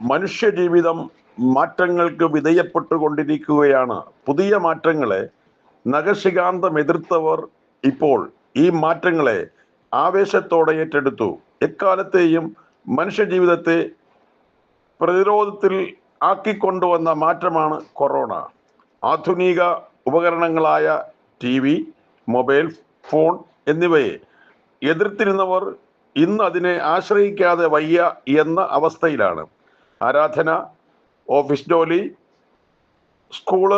മനുഷ്യജീവിതം മാറ്റങ്ങൾക്ക് വിധേയപ്പെട്ടുകൊണ്ടിരിക്കുകയാണ്. പുതിയ മാറ്റങ്ങളെ നഖശികാന്തം എതിർത്തവർ ഇപ്പോൾ ഈ മാറ്റങ്ങളെ ആവേശത്തോടെ ഏറ്റെടുത്തു. എക്കാലത്തെയും മനുഷ്യജീവിതത്തെ പ്രതിരോധത്തിൽ ആക്കിക്കൊണ്ടുവന്ന മാറ്റമാണ് കൊറോണ. ആധുനിക ഉപകരണങ്ങളായ ടി വി മൊബൈൽ ഫോൺ എന്നിവയെ എതിർത്തിരുന്നവർ ഇന്ന് അതിനെ ആശ്രയിക്കാതെ വയ്യ എന്ന അവസ്ഥയിലാണ്. ആരാധന ഓഫീസ് ജോലി സ്കൂൾ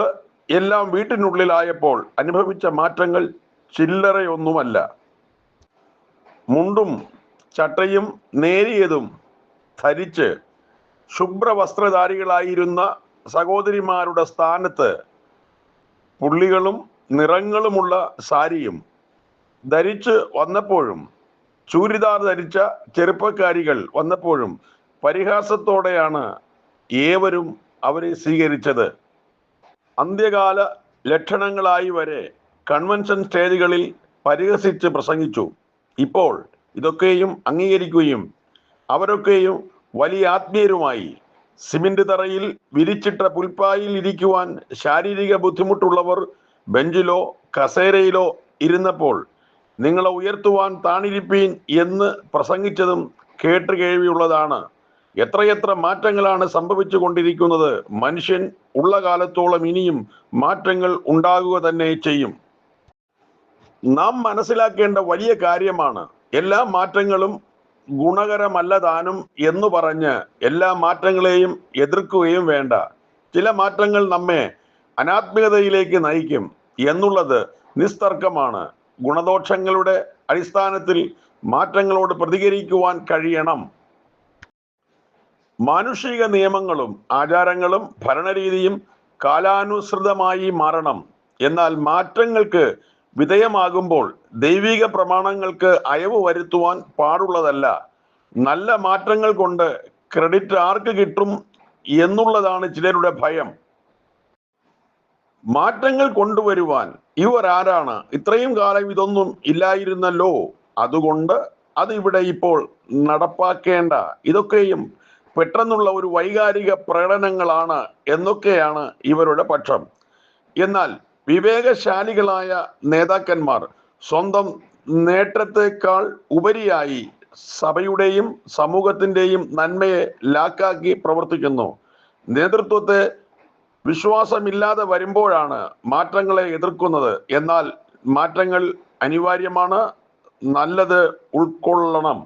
എല്ലാം വീട്ടിനുള്ളിലായപ്പോൾ അനുഭവിച്ച മാറ്റങ്ങൾ ചില്ലറയൊന്നുമല്ല. മുണ്ടും ചട്ടയും നേരിയതും ധരിച്ച് ശുഭ്രവസ്ത്രധാരികളായിരുന്ന സഹോദരിമാരുടെ സ്ഥാനത്ത് പുള്ളികളും നിറങ്ങളുമുള്ള സാരിയും ധരിച്ച് വന്നപ്പോഴും ചൂരിദാർ ധരിച്ച ചെറുപ്പക്കാരികൾ വന്നപ്പോഴും പരിഹാസത്തോടെയാണ് ഏവരും അവരെ സ്വീകരിച്ചത്. അന്ത്യകാല ലക്ഷണങ്ങളായി വരെ കൺവെൻഷൻ സ്റ്റേജുകളിൽ പരിഹസിച്ച് പ്രസംഗിച്ചു. ഇപ്പോൾ ഇതൊക്കെയും അംഗീകരിക്കുകയും അവരൊക്കെയും വലിയ ആത്മീയരുമായി സിമെന്റ് തറയിൽ വിരിച്ചിട്ട പുൽപ്പായിൽ ഇരിക്കുവാൻ ശാരീരിക ബുദ്ധിമുട്ടുള്ളവർ ബെഞ്ചിലോ കസേരയിലോ ഇരുന്നപ്പോൾ നിങ്ങളെ ഉയർത്തുവാൻ താണിരിപ്പീൻ എന്ന് പ്രസംഗിച്ചതും കേട്ട് കേൾവിയുള്ളതാണ്. എത്രയെത്ര മാറ്റങ്ങളാണ് സംഭവിച്ചു കൊണ്ടിരിക്കുന്നത് മനുഷ്യൻ ഉള്ള കാലത്തോളം ഇനിയും മാറ്റങ്ങൾ ഉണ്ടാകുക തന്നെ ചെയ്യും. നാം മനസ്സിലാക്കേണ്ട വലിയ കാര്യമാണ് എല്ലാ മാറ്റങ്ങളും ഗുണകരമല്ല താനും എന്ന് പറഞ്ഞ് എല്ലാ മാറ്റങ്ങളെയും എതിർക്കുകയും വേണ്ട. ചില മാറ്റങ്ങൾ നമ്മെ അനാത്മികതയിലേക്ക് നയിക്കും എന്നുള്ളത് നിസ്തർക്കമാണ്. ഗുണദോഷങ്ങളുടെ അടിസ്ഥാനത്തിൽ മാറ്റങ്ങളോട് പ്രതികരിക്കുവാൻ കഴിയണം. മാനുഷിക നിയമങ്ങളും ആചാരങ്ങളും ഭരണരീതിയും കാലാനുസൃതമായി മാറണം. എന്നാൽ മാറ്റങ്ങൾക്ക് വിധേയമാകുമ്പോൾ ദൈവിക പ്രമാണങ്ങൾക്ക് അയവ് വരുത്തുവാൻ പാടുള്ളതല്ല. നല്ല മാറ്റങ്ങൾ കൊണ്ട് ക്രെഡിറ്റ് ആർക്ക് കിട്ടും എന്നുള്ളതാണ് ചിലരുടെ ഭയം. മാറ്റങ്ങൾ കൊണ്ടുവരുവാൻ ഇവർ ആരാണ്? ഇത്രയും കാലം ഇതൊന്നും ഇല്ലായിരുന്നല്ലോ. അതുകൊണ്ട് അത് ഇവിടെ ഇപ്പോൾ നടപ്പാക്കേണ്ട. ഇതൊക്കെയും പെട്ടെന്നുള്ള ഒരു വൈകാരിക പ്രകടനങ്ങളാണ് എന്നൊക്കെയാണ് ഇവരുടെ പക്ഷം. എന്നാൽ വിവേകശാലികളായ നേതാക്കന്മാർ സ്വന്തം നേട്ടത്തെക്കാൾ ഉപരിയായി സഭയുടെയും സമൂഹത്തിന്റെയും നന്മയെ ലാക്കാക്കി പ്രവർത്തിക്കുന്നു. നേതൃത്വത്തെ വിശ്വാസമില്ലാതെ വരുമ്പോഴാണ് മാറ്റങ്ങളെ എതിർക്കുന്നത്. എന്നാൽ മാറ്റങ്ങൾ അനിവാര്യമാണ്. നല്ലത് ഉൾക്കൊള്ളണം.